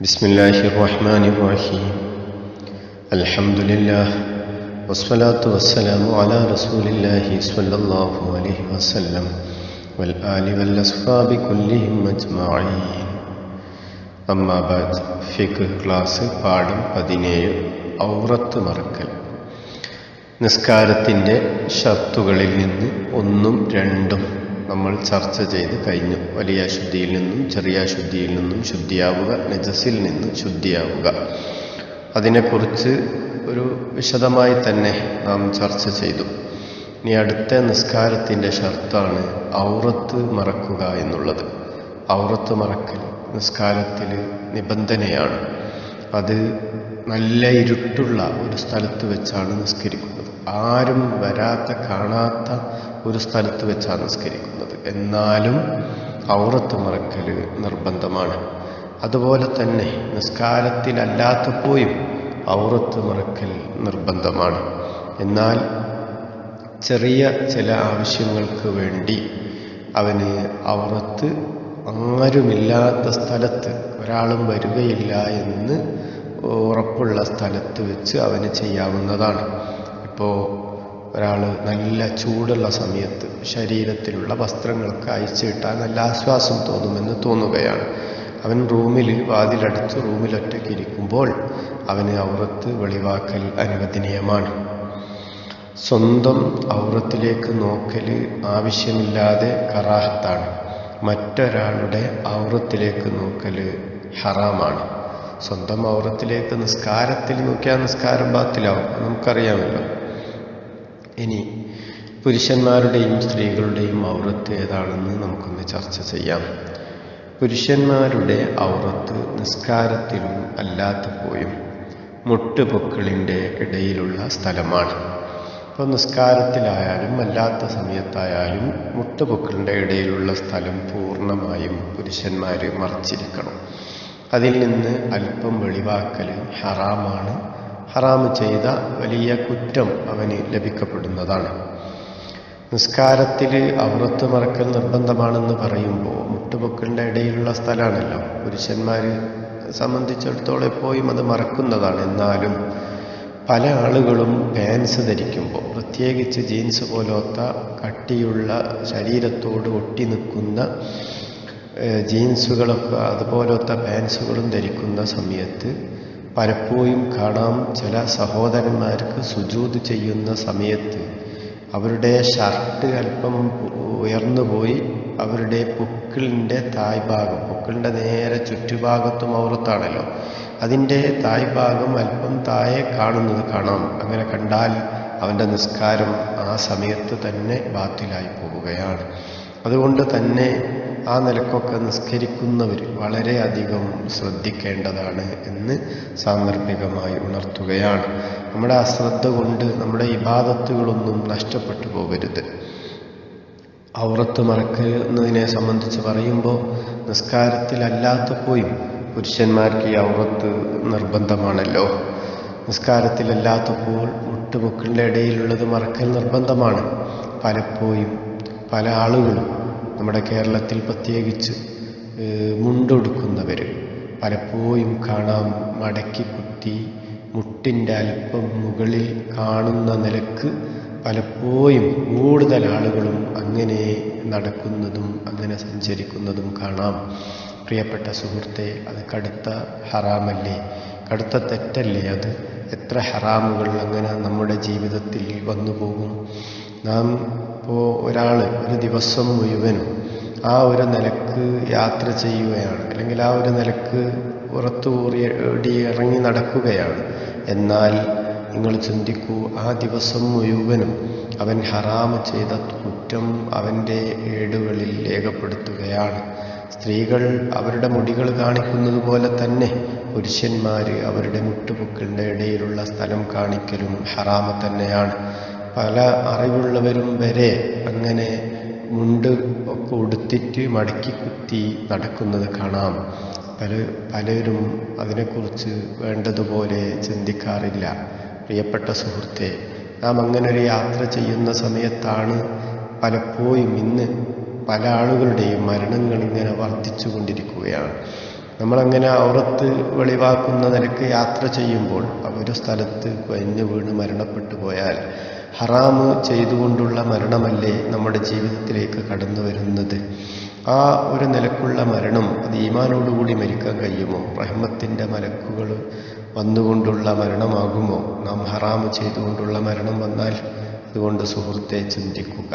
بسم الله الرحمن الرحيم الحمد لله والصلاة والسلام على رسول الله صلى الله عليه وسلم والآل والأصحاب كلهم أجمعين أما بعد ഫിഖ് class പാഠം പതിനേഴ് ഔറത്ത് മറക്കൽ നിസ്കാരത്തിൻ്റെ ഷർത്തുകളിൽ നിന്ന് ഒന്നും രണ്ടും നമ്മൾ ചർച്ച ചെയ്ത് കഴിഞ്ഞു. വലിയ അശുദ്ധിയിൽ നിന്നും ചെറിയ അശുദ്ധിയിൽ നിന്നും ശുദ്ധിയാവുക നജസിൽ നിന്ന് ശുദ്ധിയാവുക. അതിനെക്കുറിച്ച് ഒരു വിശദമായി തന്നെ നാം ചർച്ച ചെയ്തു. ഇനി അടുത്ത നിസ്കാരത്തിന്റെ ഷർത്താണ് ഔറത്ത് മറക്കുക എന്നുള്ളത്. ഔറത്ത് മറക്കൽ നിസ്കാരത്തിൽ നിബന്ധനയാണ്. അത് നല്ല ഇരുട്ടുള്ള ഒരു സ്ഥലത്ത് വെച്ചാണ് നിസ്കരിക്കുന്നത്. ആരും വരാത്ത കാണാത്ത ഒരു സ്ഥലത്ത് വെച്ചാണ് നിസ്കരിക്കുന്നത്. എന്നാലും ഔറത്ത് മറക്കൽ നിർബന്ധമാണ്. അതുപോലെ തന്നെ നിസ്കാരത്തിലല്ലാത്തപ്പോഴും ഔറത്ത് മറക്കൽ നിർബന്ധമാണ്. എന്നാൽ ചെറിയ ചില ആവശ്യങ്ങൾക്ക് വേണ്ടി അവന് ഔറത്ത് ആരുമില്ലാത്ത സ്ഥലത്ത് ഒരാളും വരികയില്ല എന്ന് ഉറപ്പുള്ള സ്ഥലത്ത് വെച്ച് അവന് ചെയ്യാവുന്നതാണ്. ഇപ്പോൾ ഒരാൾ നല്ല ചൂടുള്ള സമയത്ത് ശരീരത്തിലുള്ള വസ്ത്രങ്ങൾക്ക് അയച്ചു കിട്ടാൻ നല്ല ആശ്വാസം തോന്നുമെന്ന് തോന്നുകയാണ്. അവൻ റൂമിൽ വാതിലടച്ച് റൂമിൽ ഒറ്റയ്ക്ക് ഇരിക്കുമ്പോൾ അവന് ഔറത്ത് വെളിവാക്കൽ അനുവദനീയമാണ്. സ്വന്തം ഔറത്തിലേക്ക് നോക്കൽ ആവശ്യമില്ലാതെ കറാഹത്താണ്. മറ്റൊരാളുടെ ഔറത്തിലേക്ക് നോക്കൽ ഹറാമാണ്. സ്വന്തം ഔറത്തിലേക്ക് നിസ്കാരത്തിൽ നോക്കിയാൽ നിസ്കാരം ബാത്തിലാവും. നമുക്കറിയാമല്ലോ. ഇനി പുരുഷന്മാരുടെയും സ്ത്രീകളുടെയും ഔറത്ത് ഏതാണെന്ന് നമുക്കൊന്ന് ചർച്ച ചെയ്യാം. പുരുഷന്മാരുടെ ഔറത്ത് നിസ്കാരത്തിലും അല്ലാത്തപ്പോഴും മുട്ടുപൊക്കിളിന്റെ ഇടയിലുള്ള സ്ഥലമാണ്. ഇപ്പോൾ നിസ്കാരത്തിലായാലും അല്ലാത്ത സമയത്തായാലും മുട്ടുപൊക്കിളിന്റെ ഇടയിലുള്ള സ്ഥലം പൂർണമായും പുരുഷന്മാർ മറച്ചിരിക്കണം. അതിൽ നിന്ന് അല്പം വെളിവാക്കൽ ഹറാമാണ്. ഹറാം ചെയ്ത വലിയ കുറ്റം അവന് ലഭിക്കപ്പെടുന്നതാണ്. നിസ്കാരത്തിൽ അവറത്ത് മറക്കൽ നിർബന്ധമാണെന്ന് പറയുമ്പോൾ മുട്ടുപൊക്കിളിന്റെ ഇടയിലുള്ള സ്ഥലമാണല്ലോ പുരുഷന്മാർ സംബന്ധിച്ചിടത്തോളം എപ്പോഴും അത് മറക്കുന്നതാണ്. എന്നാലും പല ആളുകളും പാൻസ് ധരിക്കുമ്പോൾ പ്രത്യേകിച്ച് ജീൻസ് പോലത്തെ കട്ടിയുള്ള ശരീരത്തോട് ഒട്ടി നിൽക്കുന്ന ജീൻസുകളൊക്കെ അതുപോലത്തെ പാൻസുകളും ധരിക്കുന്ന സമയത്ത് പലപ്പോഴും കാണാം ചില സഹോദരന്മാർക്ക് സുജൂത് ചെയ്യുന്ന സമയത്ത്. അവരുടെ ഷർട്ട് അല്പം ഉയർന്നു പോയി അവരുടെ പൊക്കിളിന്റെ തായ്ഭാഗം പൊക്കിളിന്റെ നേരെ ചുറ്റുഭാഗത്തും ഔറത്താണല്ലോ. അതിന്റെ തായ്ഭാഗം അല്പം താഴെ കാണുന്നത് കാണാം. അങ്ങനെ കണ്ടാൽ അവന്റെ നിസ്കാരം ആ സമയത്ത് തന്നെ ബാത്തിലായി പോവുകയാണ്. അതുകൊണ്ട് തന്നെ ആ നിലക്കൊക്കെ നിസ്കരിക്കുന്നവർ വളരെയധികം ശ്രദ്ധിക്കേണ്ടതാണ് എന്ന് സാന്ദർഭികമായി ഉണർത്തുകയാണ്. നമ്മുടെ അശ്രദ്ധ കൊണ്ട് നമ്മുടെ ഇബാദത്തുകളൊന്നും നഷ്ടപ്പെട്ടു പോകരുത്. ഔറത്ത് മറക്കുന്നതിനെ സംബന്ധിച്ച് പറയുമ്പോൾ നിസ്കാരത്തിലല്ലാത്തപ്പോഴും പുരുഷന്മാർക്ക് ഈ ഔറത്ത് നിർബന്ധമാണല്ലോ. നിസ്കാരത്തിലല്ലാത്തപ്പോൾ മുട്ടുമുക്കിന്റെ ഇടയിലുള്ളത് മറക്കൽ നിർബന്ധമാണ്. പലപ്പോഴും പല ആളുകളും നമ്മുടെ കേരളത്തിൽ പ്രത്യേകിച്ച് മുണ്ടൊടുക്കുന്നവർ പലപ്പോഴും കാണാം മടക്കി കുത്തി മുട്ടിന്റെ അല്പം മുകളിൽ കാണുന്ന നിലയ്ക്ക് പലപ്പോഴും കൂടുതൽ ആളുകളും അങ്ങനെ നടക്കുന്നതും അങ്ങനെ സഞ്ചരിക്കുന്നതും കാണാം. പ്രിയപ്പെട്ട സുഹൃത്തെ അത് കടുത്ത ഹറാമല്ലേ? കടുത്ത തെറ്റല്ലേ അത്? എത്ര ഹറാമുകൾ അങ്ങനെ നമ്മുടെ ജീവിതത്തിൽ വന്നു പോകും നാം ഇപ്പോൾ ഒരാൾ ഒരു ദിവസം മുഴുവനും ആ ഒരു നിലയ്ക്ക് യാത്ര ചെയ്യുകയാണ്. അല്ലെങ്കിൽ ആ ഒരു നിലയ്ക്ക് പുറത്തുകൂടി ഇറങ്ങി നടക്കുകയാണ്. എന്നാൽ നിങ്ങൾ ചിന്തിക്കൂ ആ ദിവസം മുഴുവനും അവൻ ഹറാമ് ചെയ്ത കുറ്റം അവന്റെ ഏടുകളിൽ രേഖപ്പെടുത്തുകയാണ്. സ്ത്രീകൾ അവരുടെ മുടികൾ കാണിക്കുന്നത് പോലെ തന്നെ പുരുഷന്മാർ അവരുടെ മുട്ടുപൊക്കളുടെ ഇടയിലുള്ള സ്ഥലം കാണിക്കലും ഹറാമ് തന്നെയാണ്. പല അറിവുള്ളവരും വരെ അങ്ങനെ മുണ്ട് ഒക്കെ ഉടുത്തിട്ട് മടക്കി കുത്തി നടക്കുന്നത് കാണാം. പല പലരും അതിനെക്കുറിച്ച് വേണ്ടതുപോലെ ചിന്തിക്കാറില്ല. പ്രിയപ്പെട്ട സുഹൃത്തെ നാം ഒരു യാത്ര ചെയ്യുന്ന സമയത്താണ് പലപ്പോഴും ഇന്ന് പല ആളുകളുടെയും മരണങ്ങൾ ഇങ്ങനെ വർദ്ധിച്ചു കൊണ്ടിരിക്കുകയാണ് നമ്മളങ്ങനെ ഔറത്ത് വെളിവാക്കുന്ന നിലയ്ക്ക് യാത്ര ചെയ്യുമ്പോൾ ഒരു സ്ഥലത്ത് കൊഞ്ഞു വീണ് മരണപ്പെട്ടു പോയാൽ ഹറാമ് ചെയ്തുകൊണ്ടുള്ള മരണമല്ലേ നമ്മുടെ ജീവിതത്തിലേക്ക് കടന്നു വരുന്നത്? ആ ഒരു നിലക്കുള്ള മരണം അത് ഈമാനോടുകൂടി മരിക്കാൻ കഴിയുമോ? റഹ്മത്തിന്റെ മലക്കുകൾ വന്നുകൊണ്ടുള്ള മരണമാകുമോ? നാം ഹറാമ് ചെയ്തുകൊണ്ടുള്ള മരണം വന്നാൽ അതുകൊണ്ട് സുഹൃത്തെ ചിന്തിക്കുക.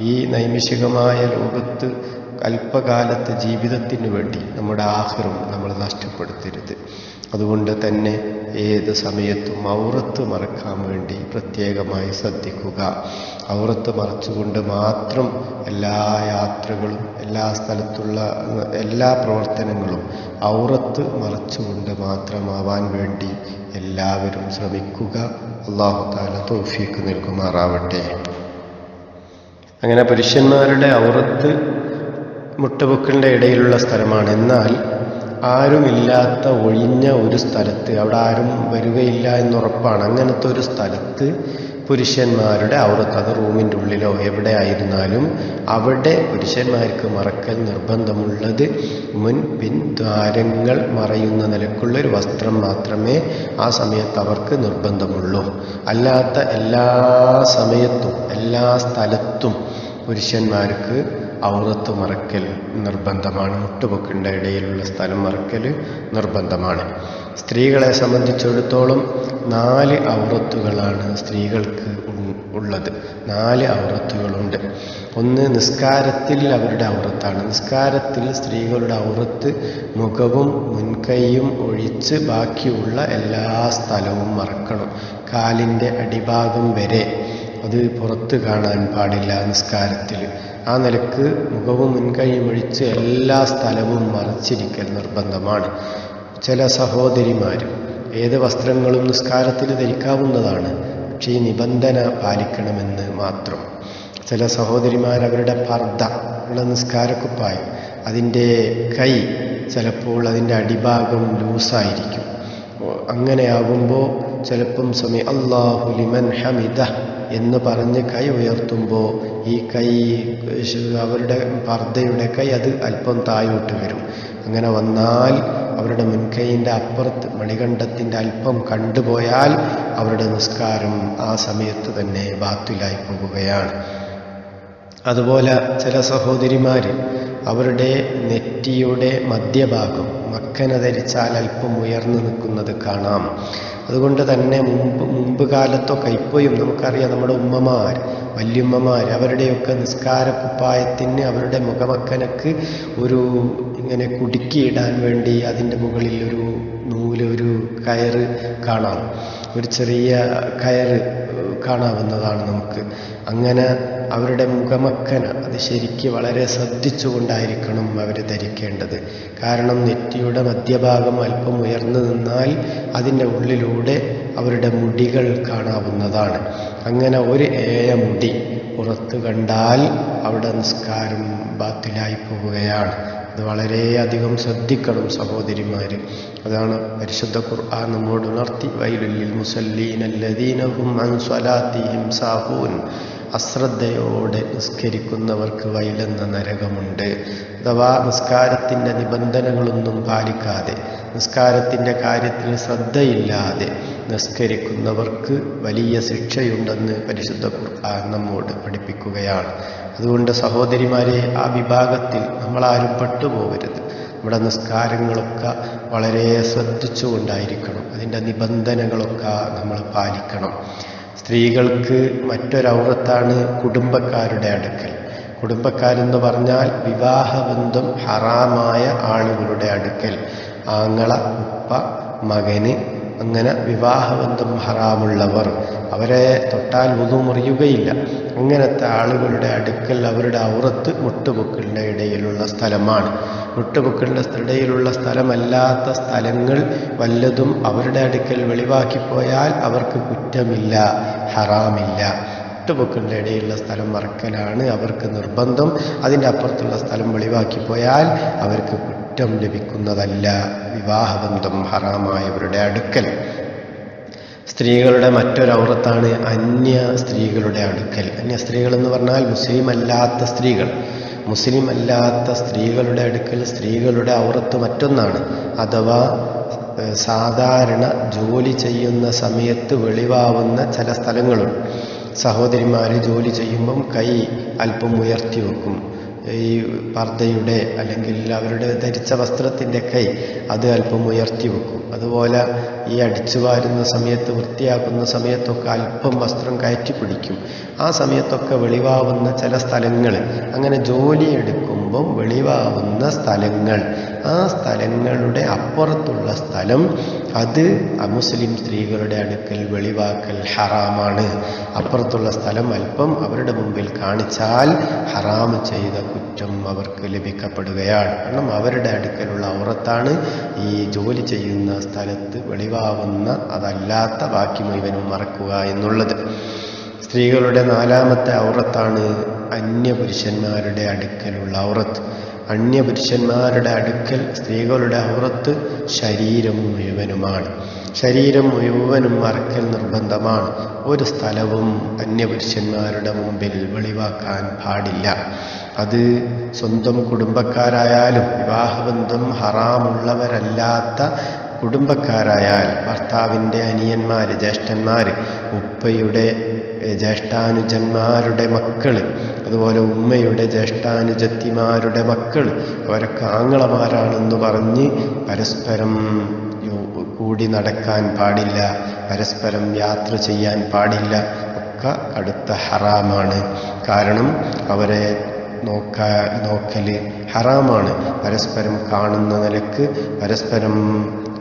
ഈ നൈമിഷികമായ ലോകത്ത് അല്പകാലത്തെ ജീവിതത്തിന് വേണ്ടി നമ്മുടെ ആഹ്റം നമ്മൾ നഷ്ടപ്പെടുത്തരുത്. അതുകൊണ്ട് തന്നെ ഏത് സമയത്തും ഔറത്ത് മറക്കാൻ വേണ്ടി പ്രത്യേകമായി ശ്രദ്ധിക്കുക. ഔറത്ത് മറച്ചുകൊണ്ട് മാത്രം എല്ലാ യാത്രകളും എല്ലാ സ്ഥലത്തുള്ള എല്ലാ പ്രവർത്തനങ്ങളും ഔറത്ത് മറച്ചുകൊണ്ട് മാത്രമാവാൻ വേണ്ടി എല്ലാവരും ശ്രമിക്കുക. അള്ളാഹു താല തോഫിക്ക് നിൽക്കുമാറാവട്ടെ അങ്ങനെ പുരുഷന്മാരുടെ ഔറത്ത് മുട്ടുപൊക്കിന്റെ ഇടയിലുള്ള സ്ഥലമാണ്. എന്നാൽ ആരുമില്ലാത്ത ഒഴിഞ്ഞ ഒരു സ്ഥലത്ത് അവിടെ ആരും വരികയില്ല എന്നുറപ്പാണ് അങ്ങനത്തെ ഒരു സ്ഥലത്ത് പുരുഷന്മാരുടെ ഔറത്ത് അത് റൂമിന്റെ ഉള്ളിലോ എവിടെ ആയിരുന്നാലും അവിടെ പുരുഷന്മാർക്ക് മറക്കൽ നിർബന്ധമുള്ളത് മുൻ പിൻ ദ്വാരങ്ങൾ മറയുന്ന നിലക്കുള്ള ഒരു വസ്ത്രം മാത്രമേ ആ സമയത്ത് അവർക്ക് നിർബന്ധമുള്ളൂ. അല്ലാത്ത എല്ലാ സമയത്തും എല്ലാ സ്ഥലത്തും പുരുഷന്മാർക്ക് ഔറത്ത് മറക്കൽ നിർബന്ധമാണ്. മുട്ടുപൊക്കിന്റെ ഇടയിലുള്ള സ്ഥലം മറക്കൽ നിർബന്ധമാണ്. സ്ത്രീകളെ സംബന്ധിച്ചിടത്തോളം നാല് ഔറത്തുകളാണ് സ്ത്രീകൾക്ക് ഉള്ളത്. നാല് ഔറത്തുകളുണ്ട്. ഒന്ന് നിസ്കാരത്തിൽ അവരുടെ ഔറത്താണ്. നിസ്കാരത്തിൽ സ്ത്രീകളുടെ ഔറത്ത് മുഖവും മുൻകൈയും ഒഴിച്ച് ബാക്കിയുള്ള എല്ലാ സ്ഥലവും മറക്കണം. കാലിന്റെ അടിഭാഗം വരെ. അത് പുറത്ത് കാണാൻ പാടില്ല നിസ്കാരത്തിൽ. ആ നിലയ്ക്ക് മുഖവും മുൻകൈയും ഒഴിച്ച് എല്ലാ സ്ഥലവും മറച്ചിരിക്കൽ നിർബന്ധമാണ്. ചില സഹോദരിമാർ ഏത് വസ്ത്രങ്ങളും നിസ്കാരത്തിൽ ധരിക്കാവുന്നതാണ്. പക്ഷേ ഈ നിബന്ധന പാലിക്കണമെന്ന് മാത്രം. ചില സഹോദരിമാർ അവരുടെ പർദ്ദ ഉള്ള നിസ്കാരക്കുപ്പായം അതിന്റെ കൈ ചിലപ്പോൾ അതിന്റെ അടിഭാഗം ലൂസായിരിക്കും. അങ്ങനെയാകുമ്പോൾ ചിലപ്പം സമയം അള്ളാഹു ലിമൻ ഹമിദ എന്ന് പറഞ്ഞ് കൈ ഉയർത്തുമ്പോൾ ഈ കൈ അവരുടെ പർദ്ദയുടെ കൈ അത് അല്പം താഴോട്ട് വരും. അങ്ങനെ വന്നാൽ അവരുടെ മുൻകൈയിന്റെ അപ്പുറത്ത് മണികണ്ഠത്തിന്റെ അല്പം കണ്ടുപോയാൽ അവരുടെ നിസ്കാരം ആ സമയത്ത് തന്നെ ബാത്തിലായി പോവുകയാണ് അതുപോലെ ചില സഹോദരിമാർ അവരുടെ നെറ്റിയുടെ മധ്യഭാഗം മക്കന ധരിച്ചാൽ അല്പം ഉയർന്നു നിൽക്കുന്നത് കാണാം. അതുകൊണ്ട് തന്നെ മുമ്പ് മുമ്പ് കാലത്തൊക്കെ ഇപ്പോഴും നമുക്കറിയാം നമ്മുടെ ഉമ്മമാർ വല്യമ്മമാർ അവരുടെയൊക്കെ നിസ്കാര കുപ്പായത്തിന് അവരുടെ മുഖമക്കനക്ക് ഒരു ഇങ്ങനെ കുടുക്കിയിടാൻ വേണ്ടി അതിന്റെ മുകളിൽ ഒരു നൂൽ ഒരു കയറ് കാണാം. ഒരു ചെറിയ കയറ് കാണാവുന്നതാണ് നമുക്ക്. അങ്ങനെ അവരുടെ മുഖമക്കന അത് ശരിക്ക് വളരെ ശ്രദ്ധിച്ചുകൊണ്ടായിരിക്കണം അവർ ധരിക്കേണ്ടത്. കാരണം നെറ്റിയുടെ മധ്യഭാഗം അല്പം ഉയർന്നു നിന്നാൽ അതിന്റെ ഉള്ളിലൂടെ അവരുടെ മുടികൾ കാണാവുന്നതാണ്. അങ്ങനെ ഒരു ഏയ മുടി പുറത്തു കണ്ടാൽ അവിടെ നിസ്കാരം ബാത്തിലായി പോവുകയാണ്. അത് വളരെയധികം ശ്രദ്ധിക്കണം സഹോദരിമാർ അതാണ് പരിശുദ്ധ ഖുർആൻ നമ്മോട് ഉണർത്തി. വൈലുല്ലിൽ മുസല്ലീൻ അല്ലദീനഹും അൻ സ്വലാത്തിഹിം സാഹൂൻ. അശ്രദ്ധയോടെ നിസ്കരിക്കുന്നവർക്ക് വയലെന്ന നരകമുണ്ട്. അഥവാ നിസ്കാരത്തിന്റെ നിബന്ധനകളൊന്നും പാലിക്കാതെ നിസ്കാരത്തിന്റെ കാര്യത്തിൽ ശ്രദ്ധയില്ലാതെ നിസ്കരിക്കുന്നവർക്ക് വലിയ ശിക്ഷയുണ്ടെന്ന് പരിശുദ്ധ ഖുർആൻ നമ്മോട് പഠിപ്പിക്കുകയാണ്. അതുകൊണ്ട് സഹോദരിമാരെ ആ വിഭാഗത്തിൽ നമ്മളാരും പെട്ടുപോകരുത്. നമ്മുടെ നിസ്കാരങ്ങളൊക്കെ വളരെ ശ്രദ്ധിച്ചുകൊണ്ടായിരിക്കണം. അതിന്റെ നിബന്ധനകളൊക്കെ നമ്മൾ പാലിക്കണം. സ്ത്രീകൾക്ക് മറ്റൊരൗറത്താണ് കുടുംബക്കാരുടെ അടുക്കൽ. കുടുംബക്കാരെന്ന് പറഞ്ഞാൽ വിവാഹബന്ധം ഹറാമായ ആളുകളുടെ അടുക്കൽ. ആങ്ങള ഉപ്പ മകന് അങ്ങനെ വിവാഹബന്ധം ഹറാമുള്ളവർ അവരെ തൊട്ടാൽ മുതു മുറിയുകയില്ല. അങ്ങനത്തെ ആളുകളുടെ അടുക്കൽ അവരുടെ ഔറത്ത് മുട്ടുപൊക്കളുടെ ഇടയിലുള്ള സ്ഥലമാണ്. മുട്ടുപൊക്കളുടെ ഇടയിലുള്ള സ്ഥലമല്ലാത്ത സ്ഥലങ്ങൾ വല്ലതും അവരുടെ അടുക്കൽ വെളിവാക്കിപ്പോയാൽ അവർക്ക് കുറ്റമില്ല ഹറാമില്ല. മുട്ടുപൊക്കളുടെ ഇടയിലുള്ള സ്ഥലം മറക്കലാണ് അവർക്ക് നിർബന്ധം. അതിന്റെ അപ്പുറത്തുള്ള സ്ഥലം വെളിവാക്കിപ്പോയാൽ അവർക്ക് കുറ്റം ലഭിക്കുന്നതല്ല. വിവാഹബന്ധം ഹറാമായവരുടെ അടുക്കൽ. സ്ത്രീകളുടെ മറ്റൊരൗറത്താണ് അന്യ സ്ത്രീകളുടെ അടുക്കൽ. അന്യ സ്ത്രീകൾ എന്ന് പറഞ്ഞാൽ മുസ്ലിം അല്ലാത്ത സ്ത്രീകൾ. മുസ്ലിം അല്ലാത്ത സ്ത്രീകളുടെ അടുക്കൽ സ്ത്രീകളുടെ ഔറത്ത് മറ്റൊന്നാണ്. അഥവാ സാധാരണ ജോലി ചെയ്യുന്ന സമയത്ത് വെളിവാവുന്ന ചില സ്ഥലങ്ങളുണ്ട്. സഹോദരിമാർ ജോലി ചെയ്യുമ്പം കൈ അല്പം ഉയർത്തി വെക്കും. ഈ പർദ്ദയുടെ അല്ലെങ്കിൽ അവരുടെ ധരിച്ച വസ്ത്രത്തിന്റെ കൈ അത് അല്പം ഉയർത്തി വെക്കും. അതുപോലെ ഈ അടിച്ചു വാരുന്ന സമയത്ത് വൃത്തിയാക്കുന്ന സമയത്തൊക്കെ അല്പം വസ്ത്രം കയറ്റി പിടിക്കും. ആ സമയത്തൊക്കെ വെളിവാവുന്ന ചില സ്ഥലങ്ങൾ. അങ്ങനെ ജോലി എടുക്കുമ്പം വെളിവാവുന്ന സ്ഥലങ്ങൾ. ആ സ്ഥലങ്ങളുടെ അപ്പുറത്തുള്ള സ്ഥലം അത് അമുസ്ലിം സ്ത്രീകളുടെ അടുക്കൽ വെളിവാക്കൽ ഹറാമാണ്. അപ്പുറത്തുള്ള സ്ഥലം അല്പം അവരുടെ മുമ്പിൽ കാണിച്ചാൽ ഹറാം ചെയ്ത കുറ്റം അവർക്ക് ലഭിക്കപ്പെടുകയാണ്. കാരണം അവരുടെ അടുക്കലുള്ള ഔറത്താണ് ഈ ജോലി ചെയ്യുന്ന സ്ഥലത്ത് വെളിവാവുന്ന അതല്ലാത്ത ബാക്കി മുഴുവനും മറക്കുക എന്നുള്ളത്. സ്ത്രീകളുടെ നാലാമത്തെ ഔറത്താണ് അന്യപുരുഷന്മാരുടെ അടുക്കലുള്ള ഔറത്ത്. അന്യപുരുഷന്മാരുടെ അടുക്കൽ സ്ത്രീകളുടെ ഔറത്ത് ശരീരം മുഴുവനുമാണ്. ശരീരം മുഴുവനും മറക്കൽ നിർബന്ധമാണ്. ഒരു സ്ഥലവും അന്യപുരുഷന്മാരുടെ മുമ്പിൽ വെളിവാക്കാൻ പാടില്ല. അത് സ്വന്തം കുടുംബക്കാരായാലും വിവാഹബന്ധം ഹറാമുള്ളവരല്ലാത്ത കുടുംബക്കാരായാൽ ഭർത്താവിന്റെ അനിയന്മാർ ജ്യേഷ്ഠന്മാർ ഉപ്പയുടെ ജ്യേഷ്ഠാനുജന്മാരുടെ മക്കൾ അതുപോലെ ഉമ്മയുടെ ജ്യേഷ്ഠാനുജത്തിമാരുടെ മക്കൾ അവരൊക്കെ ആങ്ങളമാരാണെന്ന് പറഞ്ഞ് പരസ്പരം കൂടി നടക്കാൻ പാടില്ല പരസ്പരം യാത്ര ചെയ്യാൻ പാടില്ല ഒക്കെ കടുത്ത ഹറാമാണ്. കാരണം അവരെ നോക്കാ നോക്കൽ ഹറാമാണ്. പരസ്പരം കാണുന്ന നിലയ്ക്ക് പരസ്പരം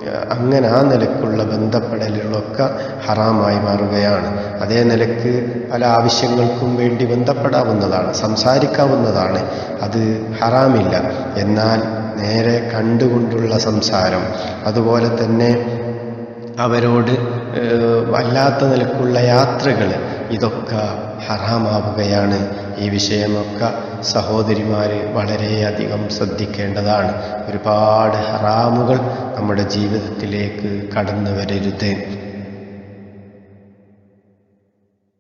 അങ്ങനെ ആ നിലക്കുള്ള ബന്ധപ്പെടലുകളൊക്കെ ഹറാമായി മാറുകയാണ്. അതേ നിലയ്ക്ക് പല ആവശ്യങ്ങൾക്കും വേണ്ടി ബന്ധപ്പെടാവുന്നതാണ് സംസാരിക്കാവുന്നതാണ്. അത് ഹറാമില്ല. എന്നാൽ നേരെ കണ്ടുകൊണ്ടുള്ള സംസാരം അതുപോലെ തന്നെ അവരോട് വല്ലാത്ത നിലക്കുള്ള യാത്രകൾ ഇതൊക്കെ ഹറാമാവുകയാണ് ഈ വിഷയമൊക്കെ സഹോദരിമാർ വളരെയധികം ശ്രദ്ധിക്കേണ്ടതാണ്. ഒരുപാട് ഹറാമുകൾ നമ്മുടെ ജീവിതത്തിലേക്ക് കടന്നു വരരുത്